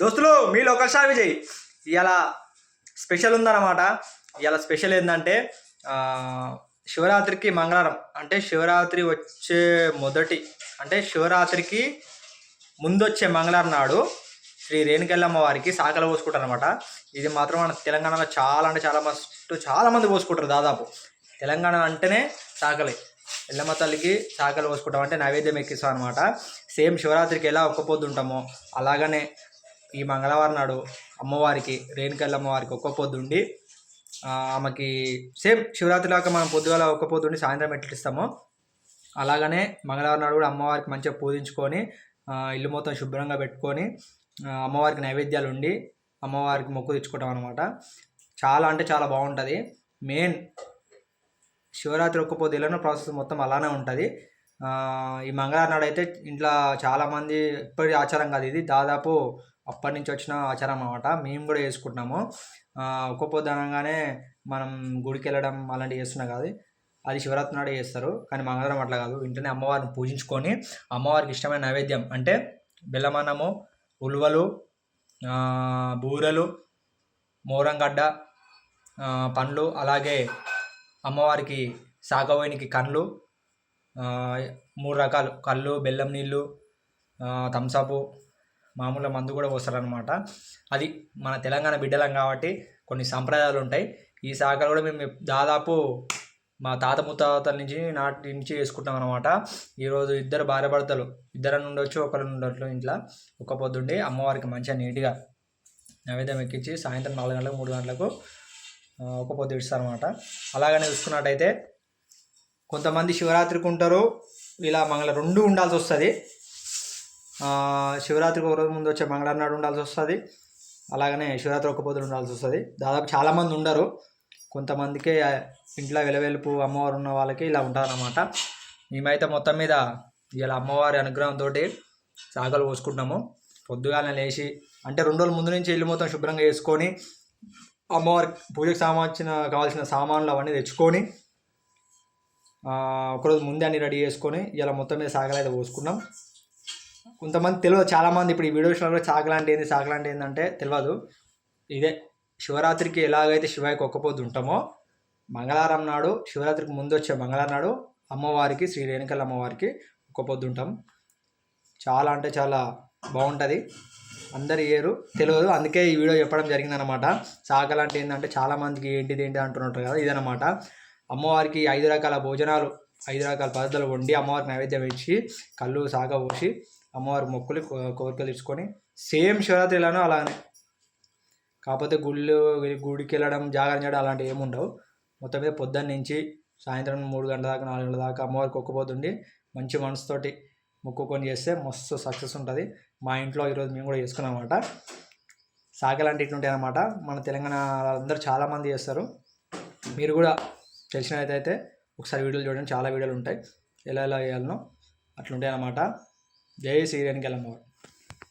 దోస్తులు మీ local star Vijay. ఇవాళ special ఉందన్నమాట. ఇవాళ స్పెషల్ ఏంటంటే శివరాత్రికి మంగళవారం అంటే శివరాత్రి వచ్చే మొదటి అంటే శివరాత్రికి ముందొచ్చే మంగళవారం నాడు శ్రీ రేణుకెళ్ళమ్మ వారికి సాకలు పోసుకుంటారు అనమాట ఇది మాత్రం మన తెలంగాణలో చాలా అంటే చాలా మస్తు చాలా మంది పోసుకుంటారు దాదాపు. తెలంగాణ అంటేనే సాకలే. ఎల్లమ్మ తల్లికి సాకలు పోసుకుంటాం అంటే నైవేద్యం ఎక్కిస్తాం అనమాట సేమ్ శివరాత్రికి ఎలా ఒక్కపోతుంటామో ఉంటామో అలాగనే ఈ మంగళవారం నాడు అమ్మవారికి రేణుకెళ్ళమ్మ అమ్మవారికి ఒక్క పొద్దుండి ఆమెకి సేమ్ శివరాత్రి లాగా మనం పొద్దుగాల ఒక్క పొద్దుండి సాయంత్రం ఎట్లిస్తామో అలాగనే మంగళవారం నాడు కూడా అమ్మవారికి మంచిగా పూజించుకొని ఇల్లు మొత్తం శుభ్రంగా పెట్టుకొని అమ్మవారికి నైవేద్యాలు ఉండి అమ్మవారికి మొక్కు తెచ్చుకుంటాం అనమాట చాలా అంటే చాలా బాగుంటుంది. మెయిన్ శివరాత్రి ఒక్క పొద్దు ఇలానే ప్రాసెస్ మొత్తం అలానే ఉంటుంది. ఈ మంగళవారం నాడు అయితే ఇంట్లో చాలామంది ఇప్పటి ఆచారం కాదు ఇది. దాదాపు అప్పటి నుంచి వచ్చిన ఆచారం అనమాట మేము కూడా చేసుకుంటున్నాము. ఒక్కొక్క దానంగానే మనం గుడికి వెళ్ళడం అలాంటివి చేస్తున్నాం కాదు అది. శివరాత్రి నాడే చేస్తారు. కానీ మంగళవారం అట్లా కాదు. ఇంటనే అమ్మవారిని పూజించుకొని అమ్మవారికి ఇష్టమైన నైవేద్యం అంటే బెల్లమన్నము ఉలువలు బూరెలు మోరంగడ్డ పండ్లు అలాగే అమ్మవారికి సాగవోయినికి కండ్లు మూడు రకాలు. కళ్ళు బెల్లం నీళ్ళు థమ్సప్ మామూలుగా మందు కూడా పోస్తారనమాట అది మన తెలంగాణ బిడ్డలం కాబట్టి కొన్ని సంప్రదాయాలు ఉంటాయి. ఈ శాఖలు కూడా మేము దాదాపు మా తాత ముత్తాతల నుంచి నాటి నుంచి చేసుకుంటాం అనమాట ఈరోజు ఇద్దరు భార్య భర్తలు ఇద్దరు ఉండొచ్చు ఒకరు ఉండొచ్చు ఇంట్లో ఒక్క పొద్దుండి అమ్మవారికి మంచిగా నీట్గా నైవేద్యం ఎక్కించి సాయంత్రం నాలుగు గంటలకు మూడు గంటలకు ఒక పొద్దు ఇస్తారనమాట అలాగనే చూసుకున్నట్టయితే కొంతమంది శివరాత్రికి ఉంటారు. ఇలా మంగళ రెండు ఉండాల్సి వస్తుంది. శివరాత్రికి ఒక రోజు ముందు వచ్చే మంగళవారం నాడు ఉండాల్సి వస్తుంది. అలాగనే శివరాత్రి ఒక పొద్దులు ఉండాల్సి వస్తుంది. దాదాపు చాలామంది ఉండరు. కొంతమందికి ఇంట్లో వెలవెలుపు అమ్మవారు ఉన్న వాళ్ళకి ఇలా ఉంటారన్నమాట. మేమైతే మొత్తం మీద ఇలా అమ్మవారి అనుగ్రహంతో సాగలు పోసుకుంటున్నాము. పొద్దుగానే లేచి అంటే రెండు రోజుల ముందు నుంచి ఇల్లు మొత్తం శుభ్రంగా చేసుకొని అమ్మవారి పూజకు సంబంధించిన కావాల్సిన సామాన్లు అవన్నీ తెచ్చుకొని ఒకరోజు ముందే అన్ని రెడీ చేసుకొని ఇలా మొత్తం మీద సాగలు అయితే పోసుకున్నాం. కొంతమంది తెలియదు చాలామంది ఇప్పుడు ఈ వీడియో వీడియోస్లో కూడా సాగలాంటి ఏంది సాగలాంటి ఏంటంటే తెలియదు ఇదే శివరాత్రికి ఎలాగైతే శివాయికి ఒక్క ఉంటామో మంగళవారం నాడు శివరాత్రికి ముందు వచ్చే మంగళవారం నాడు అమ్మవారికి శ్రీ రేణుకల్ అమ్మవారికి ఒక్క ఉంటాం చాలా అంటే చాలా బాగుంటుంది. అందరు ఏరు. తెలియదు అందుకే ఈ వీడియో చెప్పడం జరిగిందనమాట సాగలు ఏంటంటే చాలామందికి ఏంటిది ఏంటి అంటున్నట్టు కదా ఇదనమాట అమ్మవారికి ఐదు రకాల భోజనాలు ఐదు రకాల పద్ధతులు వండి అమ్మవారికి నైవేద్యం ఇచ్చి కళ్ళు సాగపోసి అమ్మవారి మొక్కులు కోరికలు ఇచ్చుకొని సేమ్ శివరాత్రిలోనూ అలానే. కాకపోతే గుళ్ళు గుడికి వెళ్ళడం జాగరణ చేయడం అలాంటివి ఏమి ఉండవు. మొత్తం మీద పొద్దున్న నుంచి సాయంత్రం మూడు గంటల దాకా నాలుగు గంటల దాకా అమ్మవారికి ఒక్కపోతుండి మంచి మనసుతోటి మొక్కుకొని చేస్తే మస్తు సక్సెస్ ఉంటుంది. మా ఇంట్లో ఈరోజు మేము కూడా చేసుకున్నాం అనమాట సాగలాంటి ఇటువంటి అనమాట మన తెలంగాణ అందరూ చాలామంది చేస్తారు. మీరు కూడా తెలిసినట్టయితే ఒకసారి వీడియోలు చూడండి చాలా వీడియోలు ఉంటాయి. ఎలా ఎలా వేయాలనో అట్లుంటాయి అన్నమాట. జై శ్రీరేణికి వెళ్ళమ్మవారు